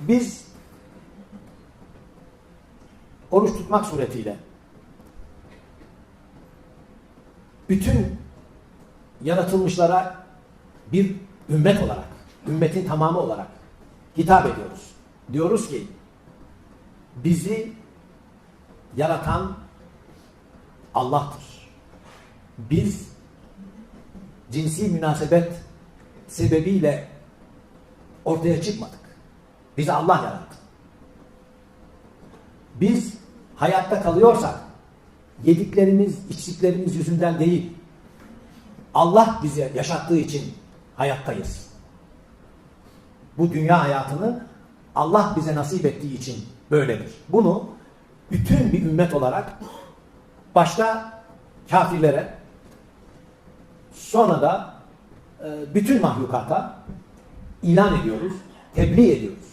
Biz oruç tutmak suretiyle bütün yaratılmışlara bir ümmet olarak, ümmetin tamamı olarak hitap ediyoruz. Diyoruz ki bizi yaratan Allah'tır. Biz cinsi münasebet sebebiyle ortaya çıkmadık. Bizi Allah yarattı. Biz hayatta kalıyorsak yediklerimiz, içtiklerimiz yüzünden değil, Allah bizi yaşattığı için hayattayız. Bu dünya hayatını Allah bize nasip ettiği için böyledir. Bunu bütün bir ümmet olarak başta kafirlere sonra da e, bütün mahlukata ilan ediyoruz, tebliğ ediyoruz.